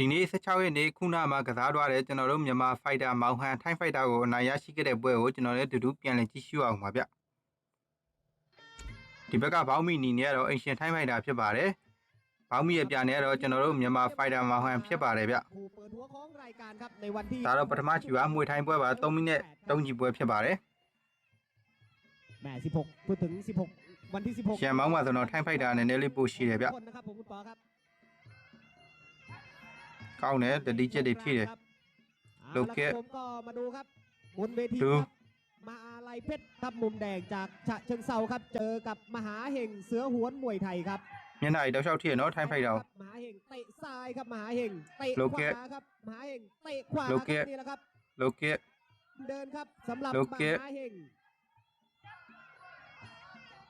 ဒီနေ့16ရက်နေ့ခုနမှာကစားသွားတဲ့ကျွန်တော်တို့မြန်မာဖိုက်တာမောင်ဟန်ထိုင်းဖိုက်တာကိုအနိုင်ရရှိခဲ့တဲ့ပွဲကိုကျွန်တော်လည်းအတူတူပြန်လည်ကြည့်ရှုအောင်ပါဗျဒီဘက်ကဘောင်းမီနီနဲ့ကတော့အင်ရှင်ထိုင်းဖိုက်တာဖြစ်ပါတယ်ဘောင်းမီရဲ့ပြန်နဲ့ကတော့ကျွန်တော်တို့မြန်မာဖိုက်တာမောင်ဟန်ဖြစ်ပါတယ်ဗျ คู่เปิดหัวของรายการครับในวันที่ ဒါတော့ပထမချီပါမွေထိုင်းပွဲပါ3မိနစ်3ချီပွဲဖြစ်ပါတယ် แหม16พูดถึง 16 วันที่ 16 ရှန်မောင်းမှာဆိုတော့ထိုင်းဖိုက်တာနည်းနည်းလေးပိုရှိတယ်ဗျ คนนะครับผมคุณปอครับ เข้าเนี่ยแต่ดีเจดีที่เลย โลเกะผมก็มาดูครับบนเวทีมาอะไรเพชรทับมุมแดงจากฉะเชิงเซาครับ เจอกับมหาเห่งเสือหวนมวยไทยครับ Nhân này đâu sao thì nó thay phải เรามหาเห่งเตะซ้ายครับมหาเห่งเตะโลขวาครับมหาเห่งเตะขวาโลเกะนี่แหละครับโลเกะเดินครับสำหรับมหาเห่ง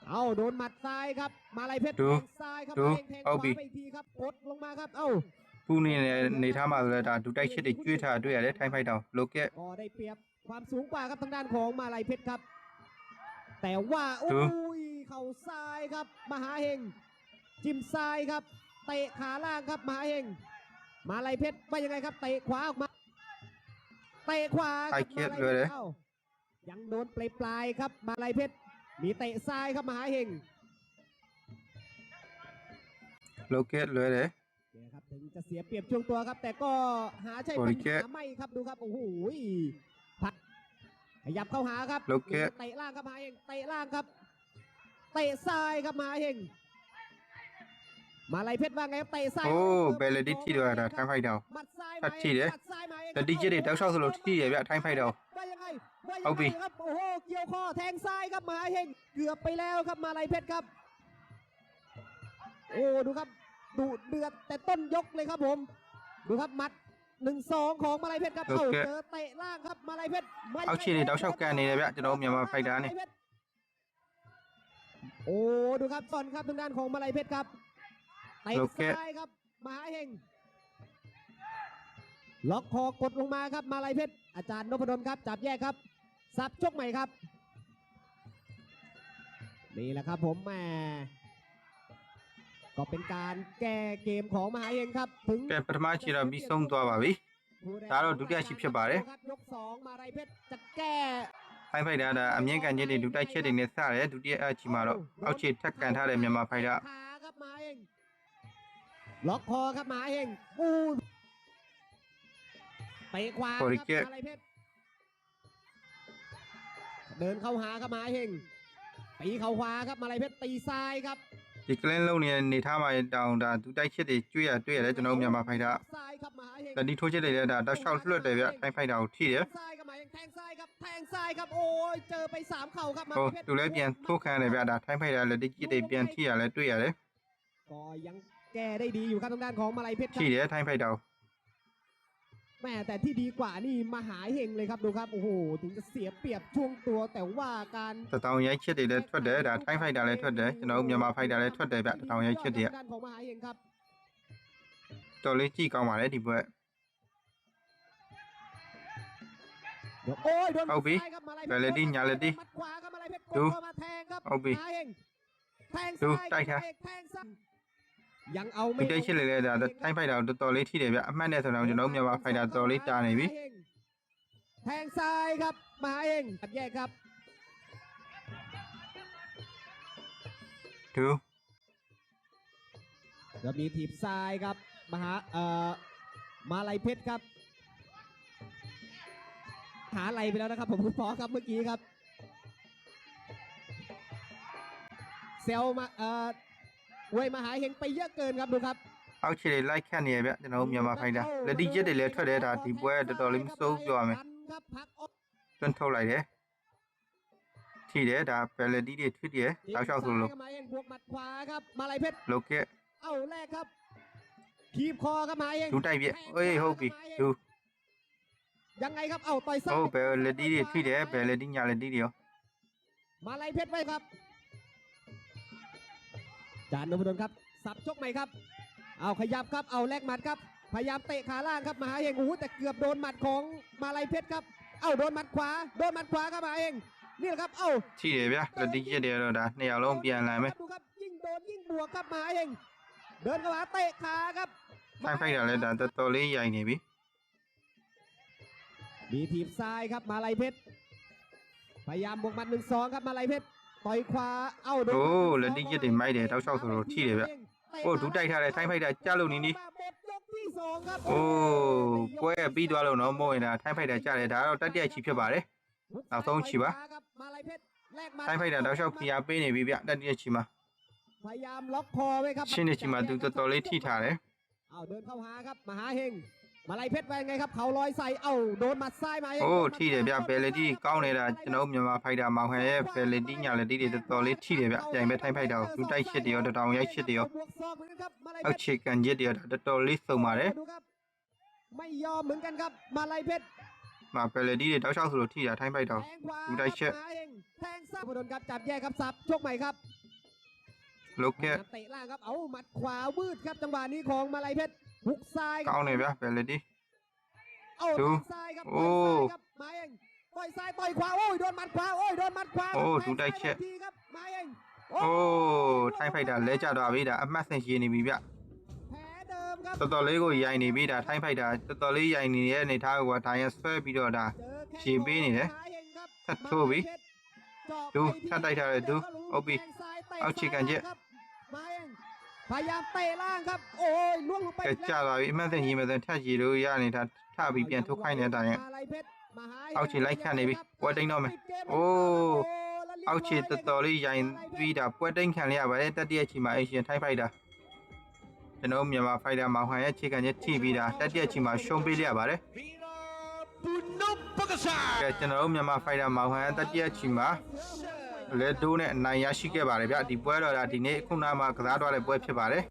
เอาโดนหมัดซ้ายครับ มาลายเพชรแทงซ้ายครับแทงแทงขวาเอไปทีครับกดลงมาครับ เอ้า ပူနေနဲ့နေထားမှာဆိုလဲဒါဒူတိုက်ချက်တွေကျွေးထားတွေ့ရတယ်ထိုင်းဖိုက်တာကို local ก็ได้เปรียบความสูงกว่าครับทางด้านของมาลายเพชรครับ แต่ว่าโอ้ ดู ยเข่าซ้ายครับ มหาเห่งจิ้มซ้ายครับเตะขาล่างครับมหาเห่งมาลายเพชรว่ายังไงครับเตะขวาออกมาเตะขวาค ไอ้ รับ เครียด มา เลยเลย อ้ายังโดนปลายปลายๆครับ มาลายเพชรมีเตะซ้ายครับมหาเห่ง local လွယ်တယ် เนี่ยครับ ถึงจะเสียเปรียบช่วงตัวครับ แต่ก็หาใช่ปัญหาไม่ครับดูครับโอ้โหขยับเข้าหาครับเตะล่างครับมาเองเตะล่างครับเตะซ้ายครับมาเองมาลายเพชรว่าไงเตะซ้ายโอ้เบลดิที่ด้วยนะทั้งไฟเดาทัดที่เด้แต่ดิจิเดตแล้วชอบสโลที่เดียวทางไฟเดาเอาบีครับโอ้โหเกี่ยวคอแทงซ้ายครับมาเองเกือบไปแล้วครับมาลายเพชรครับ โอ้ดูครับ ดูเดือดแต่ต้นยกเลยครับผม ดูครับมัดหนึ่งสองของมาลายเพชรครับเอ้าเจอเตะล่างครับมาลายเพชรเม่ Ouchie นี่เดาเช่าแกนี่เลยแบะจะโดนเมียมาไฟด้านี่ โอ้ดูครับซอนครับทางด้านของมาลายเพชรครับเตะซ้ายครับมาเฮงล็อกคอกดลงมาครับมาลายเพชรอาจารย์นพดลครับจับแยกครับสับชกใหม่ครับนี่แหละครับผมแหม ก็เป็นการแก้เกมของมหาเฮงครับถึง ကဲပထမချီတော့ပြီးဆုံးသွားပါပြီ ဒါတော့ဒုတိယအချီဖြစ်ပါတယ် ครับยกสองมาลายเพชรจะแก้ ထိုင်းဖိုက်တာဒါအမြင့်ကန်ချက်တွေဒူတိုက်ချက်တွေနဲ့စတယ်ဒုတိယအချီမှာတော့အောက်ခြေထက်ကန်ထားတဲ့မြန်မာဖိုက်တာ ขาครับมาเอง ล็อกคอครับมาเองอู้เตะขวาครับ โอริเกะ มาลายเพชรเดินเข้าหาครับมาเองตีเข่าขวาครับมาลายเพชรตีซ้ายครับ ဒီကလင်းလုံးနေတဲ့နေထားမှာတောင်ဒါဒူတိုက်ချက်တွေကျွေးရတွေ့ရတယ်ကျွန်တော်တို့မြန်မာဖိုက်တာ ซ้ายครับมาเอง လက်ဒီထိုးချက်တွေလည်းဒါတောက်လျှောက်လွတ်တယ်ဗျထိုင်းဖိုက်တာကိုထိတယ် ซ้ายครับมาเองแทงซ้ายครับแทงซ้ายครับโอ้ยเจอไปสามเข่าครับมา ဟို ลายเพชร သူလည်းပြန်ထိုးခံရတယ်ဗျဒါထိုင်းဖိုက်တာလက်ဒီချက်တွေပြန်ထိရလဲတွေ့ရတယ် ก็ยังแก้ได้ดีอยู่ครับทางด้านของมาลายเพชรครั ထိ บ တယ်ထိုင်းဖိုက်တာကို แม่แต่ที่ดีกว่านี่มหาเฮงเลยครับดูครับโอ้โหถึงจะเสียเปรียบช่วงตัวแต่ว่าการแต่เตาย้ายเชิดเด็ดทวดเด็ดทั้งไฟดาเลยทวดเอจะน้องยามาไฟดาเลยทวดเด็ดแบบเตาย้ายเชิดเดียกัดของมหาเฮงครับตัวเลจี้กองมาได้ดีเว้ยโอ้ยเอาบีไปเลยดิยาเลยดิดูเอาบีดูได้ายแทง ยังเอา ဒူ ไม่ တိုက်ချက်တွေလည်းဒါထိုင်းဖိုက်တာကိုတော်တော်လေးထိတယ်ဗျအမှတ်နဲ့ဆိုတော့ကျွန်တော်တို့မြန်မာဖိုက်တာတော်တော်လေးတာနေပြီ มหาเฮงแทงซ้ายครับมหาเฮงตัดแยกครับ ดู แล้วมีถีบซ้ายครับมหาเอ่อมาลายเพชรครับ หาอะไรไปแล้วนะครับ ผมคุณพอครับเมื่อกี้ครับ เซลมาเอ่อ เวยมหาเฮงไปเยอะเกินครับดูครับ အောက်ခြေတွေလိုက်ခတ်နေရဗျကျွန်တော်တို့မြန်မာဖိုက်တာလက်ဒီချက်တွေလည်းထွက်တယ်ဒါဒီပွဲတော်တော်လေးမစိုးပြောရမယ် ครับพักออก တွန်းထုတ်လိုက်တယ်ထိတယ်ဒါဘယ်လက်ဒီတွေထွတ်တယ်တောက်လျှောက်ဆိုလို့ ซ้ยครับมาเฮงบวกหมัดขวาครับมาลายเพชร လောကက် เอ้าแรกครับคีบคอครับมาเฮง ဒူတိုက်ပြအေးဟုတ်ပြီဒူ ยังไงครับเอ้าต่อยซ้าย ဟုတ်ဘယ်လက်ဒီတွေထိတယ်ဘယ်လက်ဒီညာလက်ဒီတွေရော มาลายเพชรไว้ครับ จานนพดลครับ สับชกใหม่ครับ เอาขยับครับ เอาแลกหมัดครับ พยายามเตะขาล่างครับมหาเองโอ้แต่เกือบโดนหมัดของมาลัยเพชรครับ เอาโดนหมัดขวา โดนหมัดขวาครับมาเองนี่แหละครับ เอาที่เดียวเปียราดิ้งเดียวเราดะเนี่ยเราลงเปลี่ยนอะไรไหมดูครับยิ่งโดนยิ่งบวกครับมาเองเดินเข้ามาเตะขาครับใครใครอย่างไรดะแต่ตัวเลี่ใหญ่เนี่ยพี่มีทีบซ้ายครับมาลัยเพชรพยายามบวกหมัดหนึ่งสองครับมาลัยเพชร ต่อยขวาเอ้าโดน โอ้ หมัดห လက် นึ่ง တိကျစ်တွေမိုက်တယ်တောက်လျှောက်ဆိုတော့ထိတယ်ဗျโอ้ဒူးတိုက်ထားတယ်ထိုင်းဖိုက်တာကြားလို့နီးနီး หมดยกที่สองครับ โอ้ပွဲပြီးသွားလို့နော်မဟုတ်ရင်ဒါထိုင်းဖိုက်တာကြားတယ်ဒါကတော့တတိယချီဖြစ်ပါတယ် နောက်ဆုံးချီပါ ครับมาลายเพชรแลกหมัด ထိုင်းဖိုက်တာတောက်လျှောက်ဖိအားပေးနေပြီဗျတတိယချီမှာ พยายามล็อกคอไว้ครับ ရှင်းနေချီမှာသူတော်တော်လေးထိထားတယ် เอาเดินเข้าหาครับมหาเฮง มาลายเพชรไปไงครับเขาลอยใส่เอ้าโดนหมัดซ้ายมาเฮง โอ้ โดนหมัด ထိတယ်ဗျ ซ้าย ဘယ်လက်တီကောင်းနေတာကျွန်တော်တို့မြန်မာဖိုက်တာမောင်ဟန်ရဲ့ဘယ်လက်တီညာလက်တီတွေတော်တော်လေးထိတယ်ဗျပြိုင်ပဲထိုင်းဖိုက်တာကိုသူတိုက်ရှစ်တယ်ရောတတောင်ရိုက်ရှစ်တယ်ရော บวกศอกเหมือนกันครับมาลายเพ အောက် ชร ချေကန်ရက်တွေရောတော်တော်လေးစုံပါတယ် ดูครับไม่ยอมเหมือนกันครับมาลายเพชร မှာဘယ်လက်တီတွေတောက်လျှောက်ဆိုလို့ထိတာထိုင်းဖိုက်တာ แทงขวา ดูได้เชื่อ ครับมาเองแทงซ้ายโดนครับจับแยกครับสับชกใหม่ครับ လုတ်ကက် เตะล่างครับเอาหมัดขวาวืดครับจังหวะนี้ของมาลายเพชร หุกซ้ายครั ကောင်းနေဗျဘယ်လက်တီ เอา ดู แทงซ้ายครับ โอ้ ต่อยซ้ายครับมาเองต่อยซ้ายต่อยขวาโอ้ยโดนหมัดขวาโอ้ยโดนหมัดขวา โอ้ แทง ดูได้ ซ้าย เชื่อ ทันทีครับมาเอง โอ้ထိုင်းဖိုက်တာလဲကျသွားပြီဒါအမှတ်ဆင်ရှင်းနေပြီဗျ แผลเดิมครับ တော်တော်လေးကိုရိုင်နေပြီဒါထိုင်းဖိုက်တာတော်တော်လေးရိုင်နေတဲ့အနေထားကိုဒါရဆွဲပြီးတော့ဒါ เจอแข้ง ရှည်ပေးနေတယ် มาเองครับ ထပ်ထိုးပြီ มาลายเพชรเจาะ ดู ไปที่ ထပ်တိုက်ထားတယ်ดู แล้วก็รู้ ဟုတ်ပြီ แทงซ้ายเตะ เอาฉีกกันเยอะ ซ้ายครับมาเอง พยายามเตะล่างครับ โอ้ยล่วงลงไป ကဲကျသွားပြီအမှတ်ဆင်ရေးမယ်ဆိုရင်ထပ်ကြည့်လို့ရနေတာထပြီးပြန်ထုတ်ခိုင်းတဲ့အတိုင်း มาลายเพชรมาหา အောက်ခြေလိုက်ခတ်နေပြီပွဲတိန်တော့မယ် ปิดเกม โอ้ แล้วเรียบร้ย အောက်ခြေတော်တော်လေးရိုင်ပြီးတာပွဲတိန်ခံရရပါတယ်တတိယချီမှာအေရှင်ထိုင်းဖိုက်တာကျွန်တော်မြန်မာဖိုက်တာမောင်ဟန်ရဲ့ခြေကန်ချက်ထိပြီးတာတတိယချီမှာရှုံးပေးရပါတယ် ปุณณปกษา ကဲကျွန်တော်တို့မြန်မာဖိုက်တာမောင်ဟန်တတိယချီမှာ လက်ဒိုးနဲ့အနိုင်ရရှိခဲ့ပါတယ်ဗျဒီပွဲတော်ကဒီနေ့ခုနမှကစားတော့တဲ့ပွဲဖြစ်ပါတယ်